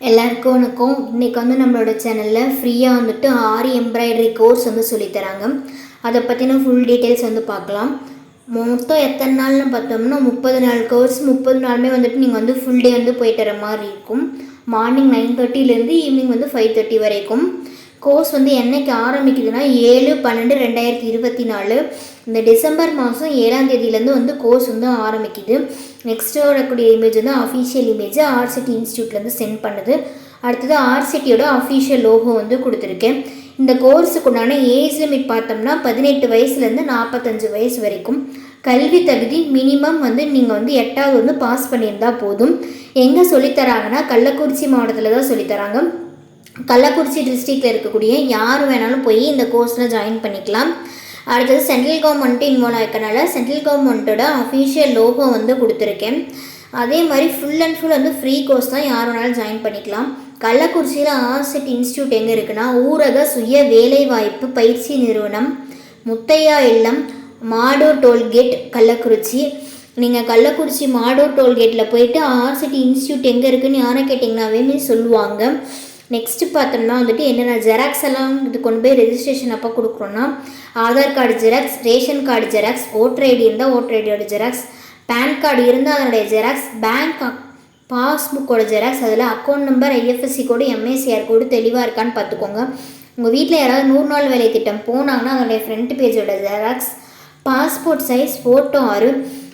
எல்லாருக்கும் வணக்கம். இன்றைக்கி வந்து நம்மளோட சேனலில் ஃப்ரீயாக வந்துட்டு ஆரி எம்ப்ராய்டரி கோர்ஸ் வந்து சொல்லித்தராங்க அதை பற்றின ஃபுல் டீட்டெயில்ஸ் வந்து பார்க்கலாம். மொத்தம் எத்தனை நாள்னு பார்த்தோம்னா முப்பது நாள் கோர்ஸ் முப்பது நாளுமே வந்துட்டு நீங்கள் வந்து ஃபுல் டே வந்து போயிட்டு வர மாதிரி இருக்கும். மார்னிங் நைன் தேர்ட்டிலேருந்து ஈவினிங் வந்து ஃபைவ் தேர்ட்டி வரைக்கும். கோர்ஸ் வந்து என்னைக்கு ஆரம்பிக்குதுன்னா ஏழு பன்னெண்டு ரெண்டாயிரத்தி இருபத்தி நாலு இந்த டிசம்பர் மாதம் ஏழாம் தேதியிலேருந்து வந்து கோர்ஸ் வந்து ஆரம்பிக்குது. நெக்ஸ்ட்டு வரக்கூடிய இமேஜ் வந்து அஃபீஷியல் இமேஜ் ஆர்சிட்டி இன்ஸ்டியூட்லேருந்து சென்ட் பண்ணுது. அடுத்தது ஆர்சிட்டியோட அஃபீஷியல் லோகோ வந்து கொடுத்துருக்கேன் இந்த கோர்ஸுக்கு உண்டான ஏஜ் லிமிட் பார்த்தோம்னா பதினெட்டு வயசுலேருந்து நாற்பத்தஞ்சு வயசு வரைக்கும். கல்வி தகுதி மினிமம் வந்து நீங்கள் வந்து எட்டாவது வந்து பாஸ் பண்ணியிருந்தால் போதும். எங்கே சொல்லித்தராங்கன்னா கள்ளக்குறிச்சி மாவட்டத்தில் தான் சொல்லித்தராங்க. கள்ளக்குறிச்சி டிஸ்ட்ரிக்டில் இருக்கக்கூடிய யார் வேணாலும் போய் இந்த கோர்ஸில் ஜாயின் பண்ணிக்கலாம். அடுத்தது சென்ட்ரல் கவர்மெண்ட்டு இன்வால்வ் ஆகிக்கனால சென்ட்ரல் கவர்மெண்ட்டோட அஃபீஷியல் லோகோ வந்து கொடுத்துருக்கேன். அதே மாதிரி ஃபுல் அண்ட் ஃபுல் வந்து ஃப்ரீ கோர்ஸ் தான் யார் வேணாலும் ஜாயின் பண்ணிக்கலாம். கள்ளக்குறிச்சியில் ஆர்சிட் இன்ஸ்டியூட் எங்கே இருக்குன்னா ஊரக சுய வேலைவாய்ப்பு பயிற்சி நிறுவனம் முத்தையா இல்லம் மாடூர் டோல்கேட் கள்ளக்குறிச்சி. நீங்கள் கள்ளக்குறிச்சி மாடூர் டோல்கேட்டில் போயிட்டு ஆர்சிட்டி இன்ஸ்டியூட் எங்கே இருக்குன்னு யாரை கேட்டிங்கனாவே சொல்லுவாங்க. நெக்ஸ்ட்டு பார்த்தோம்னா வந்துட்டு என்னென்ன ஜெராக்ஸ் எல்லாம் இது கொண்டு போய் ரெஜிஸ்ட்ரேஷன் அப்போ கொடுக்குறோன்னா Aadhaar card xerox ration card xerox voter ID இருந்தால் ஓட்டர் ஐடியோட ஜெராக்ஸ் பேன் கார்டு இருந்தால் அதனுடைய ஜெராக்ஸ் பேங்க் பாஸ்புக்கோட ஜெராக்ஸ் அதில் account number IFSC code MICR code தெளிவாக இருக்கான்னு பார்த்துக்கோங்க. உங்கள் வீட்டில் யாராவது நூறு நாள் வேலை திட்டம் போனாங்கன்னா அதனுடைய ஃப்ரண்ட் பேஜோட ஜெராக்ஸ் பாஸ்போர்ட் சைஸ் ஃபோட்டோ ஆறு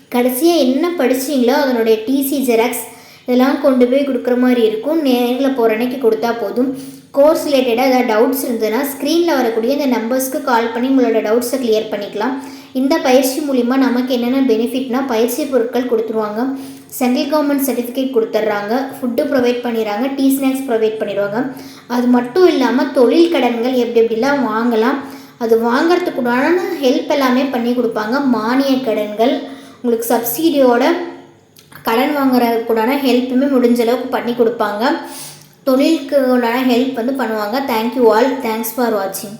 கடைசியாக என்ன படிச்சீங்களோ அதனுடைய டிசி ஜெராக்ஸ் இதெல்லாம் கொண்டு போய் கொடுக்குற மாதிரி இருக்கும். நேரில் போகிற அன்னைக்கு கொடுத்தா போதும். கோர்ஸ் ரிலேட்டடாக ஏதாவது டவுட்ஸ் இருந்ததுன்னா ஸ்க்ரீனில் வரக்கூடிய இந்த நம்பர்ஸ்க்கு கால் பண்ணி உங்களோட டவுட்ஸை கிளியர் பண்ணிக்கலாம். இந்த பயிற்சி மூலிமா நமக்கு என்னென்ன பெனிஃபிட்னா பயிற்சி பொருட்கள் கொடுத்துருவாங்க. சென்ட்ரல் கவர்மெண்ட் சர்டிஃபிகேட் கொடுத்துட்றாங்க ஃபுட்டு ப்ரொவைட் பண்ணிடுறாங்க. டீ ஸ்நாக்ஸ் ப்ரொவைட் பண்ணிடுவாங்க. அது மட்டும் இல்லாமல் தொழில் கடன்கள் எப்படி எப்படிலாம் வாங்கலாம். அது வாங்கிறதுக்குடான ஹெல்ப் எல்லாமே பண்ணி கொடுப்பாங்க. மானிய கடன்கள் உங்களுக்கு சப்சிடியோட கடன் வாங்குறதுக்குடான ஹெல்ப்புமே முடிஞ்ச அளவுக்கு பண்ணி கொடுப்பாங்க. தொழிலுக்கு உண்டான ஹெல்ப் வந்து பண்ணுவாங்க. தேங்க்யூ ஆல் தேங்க்ஸ் ஃபார் வாட்சிங்